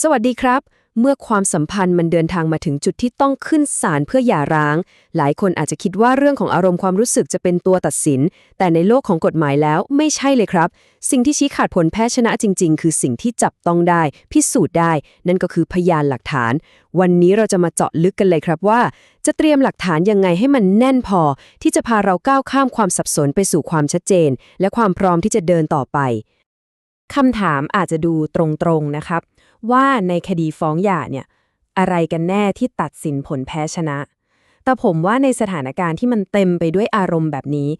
สวัสดีครับ เมื่อความสัมพันธ์มันเดินทางมาถึงจุดที่ต้องขึ้นศาลเพื่อหย่าร้าง หลายคนอาจจะคิดว่าเรื่องของอารมณ์ความรู้สึกจะเป็นตัวตัดสิน แต่ในโลกของกฎหมายแล้วไม่ใช่เลยครับ สิ่งที่ชี้ขาดผลแพ้ชนะจริง ๆ คือสิ่งที่จับต้องได้ พิสูจน์ได้ นั่นก็คือพยานหลักฐาน วันนี้เราจะมาเจาะลึกกันเลยครับว่า จะเตรียมหลักฐานยังไงให้มันแน่นพอ ที่จะพาเราก้าวข้ามความสับสนไปสู่ความชัดเจน และความพร้อมที่จะเดินต่อไปคำถามอาจจะดูตรงๆนะครับ ว่าในคดีฟ้องหย่าเนี่ย อะไรกันแน่ที่ตัดสินผลแพ้ชนะ แต่ผมว่าในสถานการณ์ที่มันเต็มไปด้วยอารมณ์แบบนี้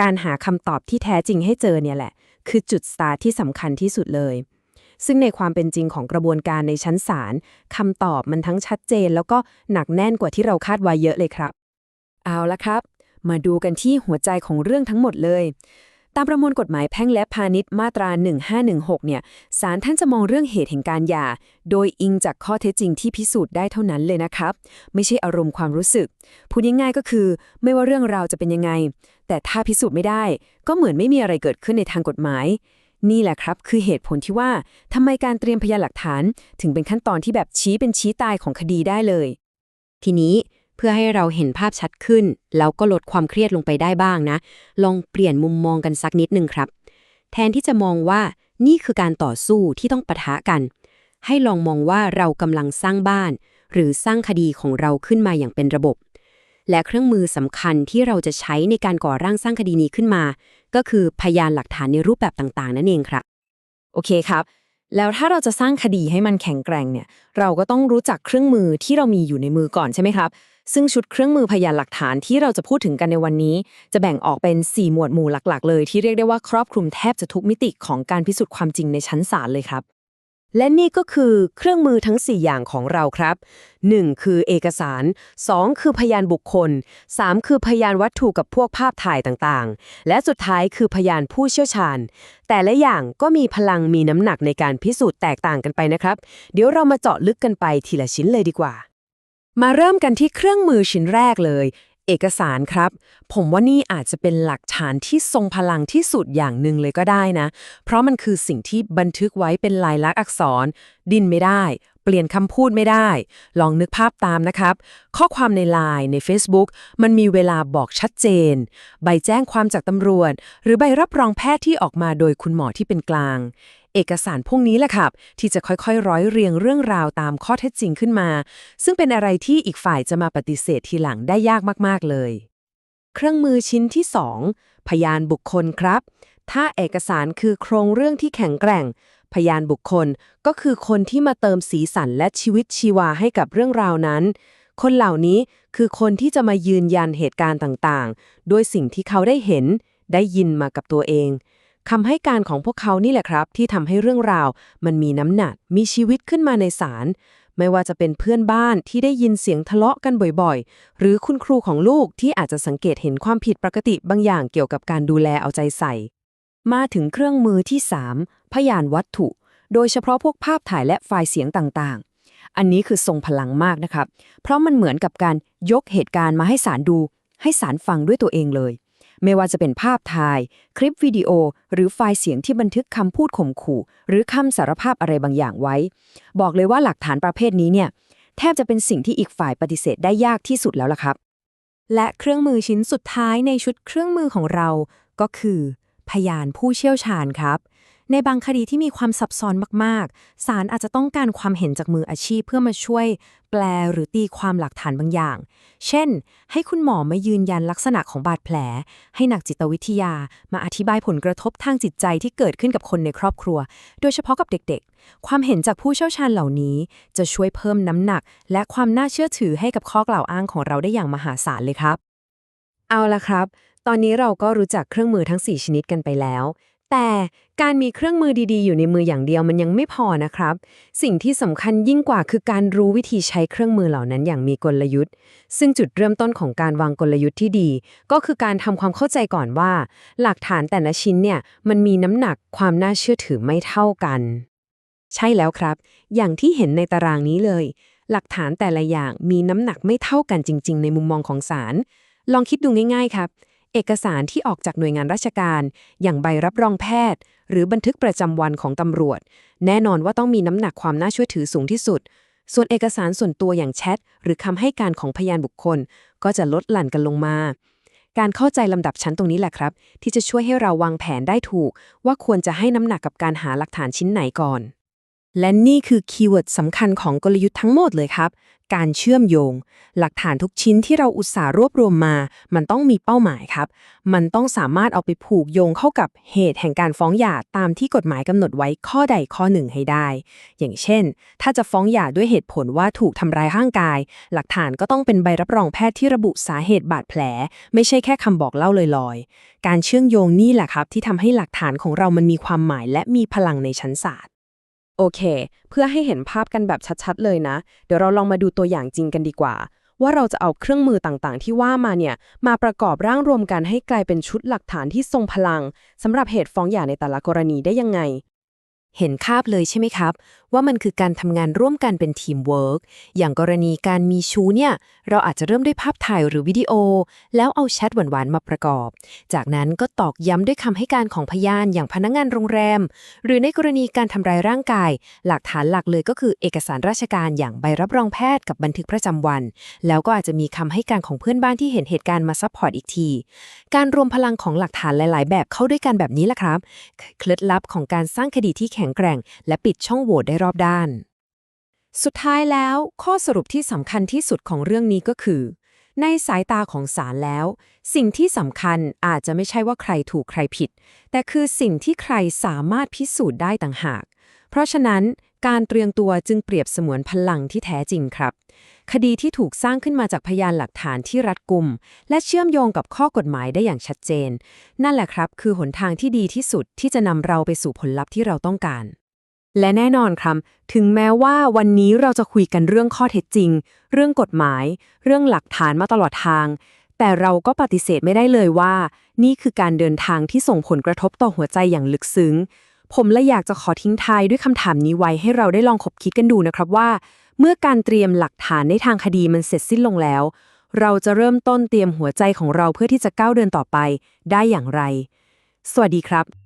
การหาคำตอบที่แท้จริงให้เจอเนี่ยแหละ คือจุดสตาร์ทที่สำคัญที่สุดเลย ซึ่งในความเป็นจริงของกระบวนการในชั้นศาลคำตอบมันทั้งชัดเจน แล้วก็หนักแน่นกว่าที่เราคาดไว้เยอะเลยครับ เอาละครับ มาดูกันที่หัวใจของเรื่องทั้งหมดเลย ตามประมวลกฎหมายแพ่งและพาณิชย์มาตรา 1516 เนี่ยศาลท่านจะมองเรื่องเหตุแห่งการหย่า โดยอิงจากข้อเท็จจริงที่พิสูจน์ได้เท่านั้นเลยนะครับ ไม่ใช่อารมณ์ความรู้สึก พูดง่ายๆก็คือ ไม่ว่าเรื่องราวจะเป็นยังไง แต่ถ้าพิสูจน์ไม่ได้ ก็เหมือนไม่มีอะไรเกิดขึ้นในทางกฎหมาย นี่แหละครับ คือเหตุผลที่ว่าทำไมการเตรียมพยานหลักฐาน ถึงเป็นขั้นตอนที่แบบชี้เป็นชี้ตายของคดีได้เลย ทีนี้ พื่อให้เราเห็นภาพชัดขึ้น แล้วก็ลดความเครียดลงไปได้บ้างนะ ลองเปลี่ยนมุมมองกันสักนิดหนึ่งครับ แทนที่จะมองว่านี่คือการต่อสู้ที่ต้องปะทะกัน ให้ลองมองว่าเรากำลังสร้างบ้าน หรือสร้างคดีของเราขึ้นมาอย่างเป็นระบบ และเครื่องมือสำคัญที่เราจะใช้ในการก่อร่างสร้างคดีนี้ขึ้นมา ก็คือพยานหลักฐานในรูปแบบต่างๆ นั่นเองครับ โอเคครับแล้วถ้าเราจะสร้างคดีให้มันแข็งแกร่งเนี่ย เราก็ต้องรู้จักเครื่องมือที่เรามีอยู่ในมือก่อนใช่ไหมครับ ซึ่งชุดเครื่องมือพยานหลักฐานที่เราจะพูดถึงกันในวันนี้ จะแบ่งออกเป็น 4 หมวดหมู่หลักๆ เลยที่เรียกได้ว่าครอบคลุมแทบจะทุกมิติของการพิสูจน์ความจริงในชั้นศาลเลยครับ และนี่ก็คือเครื่องมือทั้ง 4 อย่างของเราครับ 1. คือเอกสาร 2. คือพยานบุคคล 3. คือพยานวัตถุกับพวกภาพถ่ายต่างๆ และสุดท้ายคือพยานผู้เชี่ยวชาญ แต่ละอย่างก็มีพลังมีน้ำหนักในการพิสูจน์แตกต่างกันไปนะครับ เดี๋ยวเรามาเจาะลึกกันไปทีละชิ้นเลยดีกว่า มาเริ่มกันที่เครื่องมือชิ้นแรกเลย เอกสารครับ ผมว่านี่อาจจะเป็นหลักฐานที่ทรงพลังที่สุดอย่างหนึ่งเลยก็ได้นะ เพราะมันคือสิ่งที่บันทึกไว้เป็นลายลักษณ์อักษร ดินไม่ได้ เปลี่ยนคำพูดไม่ได้ ลองนึกภาพตามนะครับ ข้อความในไลน์ใน Facebook มันมีเวลาบอกชัดเจน ใบแจ้งความจากตำรวจ หรือใบรับรองแพทย์ที่ออกมาโดยคุณหมอที่เป็นกลาง เอกสารพวกนี้แหละครับ ที่จะค่อยๆ ร้อยเรียงเรื่องราวตามข้อเท็จจริงขึ้นมา ซึ่งเป็นอะไรที่อีกฝ่ายจะมาปฏิเสธทีหลังได้ยากมากๆเลย เครื่องมือชิ้นที่ 2 พยานบุคคลครับถ้าเอกสารคือโครงเรื่องที่แข็งแกร่ง พยานบุคคลก็คือคนที่มาเติมสีสันและชีวิตชีวาให้กับเรื่องราวนั้น คนเหล่านี้คือคนที่จะมายืนยันเหตุการณ์ต่างๆ ด้วยสิ่งที่เขาได้เห็น ได้ยินมากับตัวเองคำให้การของพวกเขานี่แหละครับ ที่ทำให้เรื่องราว มันมีน้ำหนัก มีชีวิตขึ้นมาในศาลไม่ว่าจะเป็นเพื่อนบ้านที่ได้ยินเสียงทะเลาะกันบ่อยๆ หรือคุณครูของลูกที่อาจจะสังเกตเห็นความผิดปกติบางอย่างเกี่ยวกับการดูแลเอาใจใส่ มาถึงเครื่องมือที่ 3 พยานวัตถุ โดยเฉพาะพวกภาพถ่ายและไฟล์เสียงต่างๆ อันนี้คือทรงพลังมากนะครับ เพราะมันเหมือนกับการยกเหตุการณ์มาให้ศาลดู ให้ศาลฟังด้วยตัวเองเลย ไม่ว่าจะเป็นภาพถ่าย คลิปวิดีโอ หรือไฟล์เสียงที่บันทึกคำพูดข่มขู่ หรือคำสารภาพอะไรบางอย่างไว้ บอกเลยว่าหลักฐานประเภทนี้เนี่ยแทบจะเป็นสิ่งที่อีกฝ่ายปฏิเสธได้ยากที่สุดแล้วล่ะครับ และเครื่องมือชิ้นสุดท้ายในชุดเครื่องมือของเราก็คือ พยานผู้เชี่ยวชาญครับ ในบางคดีที่มีความซับซ้อนมากๆ ศาลอาจจะต้องการความเห็นจากมืออาชีพเพื่อมาช่วย แปลหรือตีความหลักฐานบางอย่าง เช่น ให้คุณหมอมายืนยันลักษณะของบาดแผล ให้นักจิตวิทยามาอธิบายผลกระทบทางจิตใจที่เกิดขึ้นกับคนในครอบครัว โดยเฉพาะกับเด็กๆ ความเห็นจากผู้เชี่ยวชาญเหล่านี้ จะช่วยเพิ่มน้ำหนัก และความน่าเชื่อถือให้กับข้อกล่าวอ้างของเราได้อย่างมหาศาลเลยครับ เอาละครับ ตอนนี้เราก็รู้จักเครื่องมือทั้ง 4 ชนิดกันไปแล้ว แต่การมีเครื่องมือดีๆ อยู่ในมืออย่างเดียวมันยังไม่พอนะครับ สิ่งที่สำคัญยิ่งกว่าคือการรู้วิธีใช้เครื่องมือเหล่านั้นอย่างมีกลยุทธ์ ซึ่งจุดเริ่มต้นของการวางกลยุทธ์ที่ดี ก็คือการทำความเข้าใจก่อนว่า หลักฐานแต่ละชิ้นเนี่ยมันมีน้ำหนักความน่าเชื่อถือไม่เท่ากัน ใช่แล้วครับ อย่างที่เห็นในตารางนี้เลย หลักฐานแต่ละอย่างมีน้ำหนักไม่เท่ากันจริง ๆ ในมุมมองของศาลลองคิดดูง่าย ๆ ครับ เอกสารที่ออกจากหน่วยงานราชการ อย่างใบรับรองแพทย์ หรือบันทึกประจำวันของตำรวจ แน่นอนว่าต้องมีน้ำหนักความน่าเชื่อถือสูงที่สุด ส่วนเอกสารส่วนตัวอย่างแชทหรือคำให้การของพยานบุคคล ก็จะลดหลั่นกันลงมา การเข้าใจลำดับชั้นตรงนี้แหละครับ ที่จะช่วยให้เราวางแผนได้ถูก ว่าควรจะให้น้ำหนักกับการหาหลักฐานชิ้นไหนก่อน และนี่คือคีย์เวิร์ดสำคัญของกลยุทธ์ทั้งหมดเลยครับ การเชื่อมโยง หลักฐานทุกชิ้นที่เราอุตส่าห์รวบรวมมา มันต้องมีเป้าหมายครับ มันต้องสามารถเอาไปผูกโยงเข้ากับเหตุแห่งการฟ้องหย่าตามที่กฎหมายกำหนดไว้ข้อใดข้อหนึ่งให้ได้ อย่างเช่น ถ้าจะฟ้องหย่าด้วยเหตุผลว่าถูกทำร้ายร่างกาย หลักฐานก็ต้องเป็นใบรับรองแพทย์ที่ระบุสาเหตุบาดแผล ไม่ใช่แค่คำบอกเล่าลอยๆ การเชื่อมโยงนี่แหละครับ ที่ทำให้หลักฐานของเรามันมีความหมายและมีพลังในชั้นศาล โอเค เพื่อให้เห็นภาพกันแบบชัดๆเลยนะ เดี๋ยวเราลองมาดูตัวอย่างจริงกันดีกว่า ว่าเราจะเอาเครื่องมือต่างๆ ที่ว่ามาเนี่ย มาประกอบร่างรวมกันให้กลายเป็นชุดหลักฐานที่ทรงพลังสำหรับเหตุฟ้องหย่าในแต่ละกรณีได้ยังไง เห็นคาบเลยใช่ไหมครับ ว่ามันคือการทำงานร่วมกันเป็นทีมเวิร์กอย่างกรณีการมีชู้เนี่ยเราอาจจะเริ่มด้วยภาพถ่ายหรือวิดีโอ แล้วเอาแชทหวานๆมาประกอบ จากนั้นก็ตอกย้ำด้วยคำให้การของพยานอย่างพนักงานโรงแรม หรือในกรณีการทำร้ายร่างกาย หลักฐานหลักเลยก็คือเอกสารราชการอย่างใบรับรองแพทย์กับบันทึกประจำวัน แล้วก็อาจจะมีคำให้การของเพื่อนบ้านที่เห็นเหตุการณ์มาซัพพอร์ตอีกที การรวมพลังของหลักฐานหลาย ๆ แบบเข้าด้วยกันแบบนี้แหละครับเคล็ดลับของการสร้างคดีที่แข็งแกร่ง และปิดช่องโหว่ได้รอบด้าน สุดท้ายแล้ว ข้อสรุปที่สำคัญที่สุดของเรื่องนี้ก็คือ ในสายตาของศาลแล้ว สิ่งที่สำคัญอาจจะไม่ใช่ว่าใครถูกใครผิด แต่คือสิ่งที่ใครสามารถพิสูจน์ได้ต่างหาก เพราะฉะนั้นการเตรียมตัวจึงเปรียบเสมือนพลังที่แท้จริงครับ คดีที่ถูกสร้างขึ้นมาจากพยานหลักฐานที่รัดกุม และเชื่อมโยงกับข้อกฎหมายได้อย่างชัดเจน นั่นแหละครับ คือหนทางที่ดีที่สุดที่จะนำเราไปสู่ผลลัพธ์ที่เราต้องการ และแน่นอนครับ ถึงแม้ว่าวันนี้เราจะคุยกันเรื่องข้อเท็จจริง เรื่องกฎหมาย เรื่องหลักฐานมาตลอดทาง แต่เราก็ปฏิเสธไม่ได้เลยว่า นี่คือการเดินทางที่ส่งผลกระทบต่อหัวใจอย่างลึกซึ้ง ผมเลยอยากจะขอทิ้งท้ายด้วยคำถามนี้ไว้ให้เราได้ลองคบคิดกันดูนะครับว่า เมื่อการเตรียมหลักฐานในทางคดีมันเสร็จสิ้นลงแล้ว เราจะเริ่มต้นเตรียมหัวใจของเราเพื่อที่จะก้าวเดินต่อไปได้อย่างไร สวัสดีครับ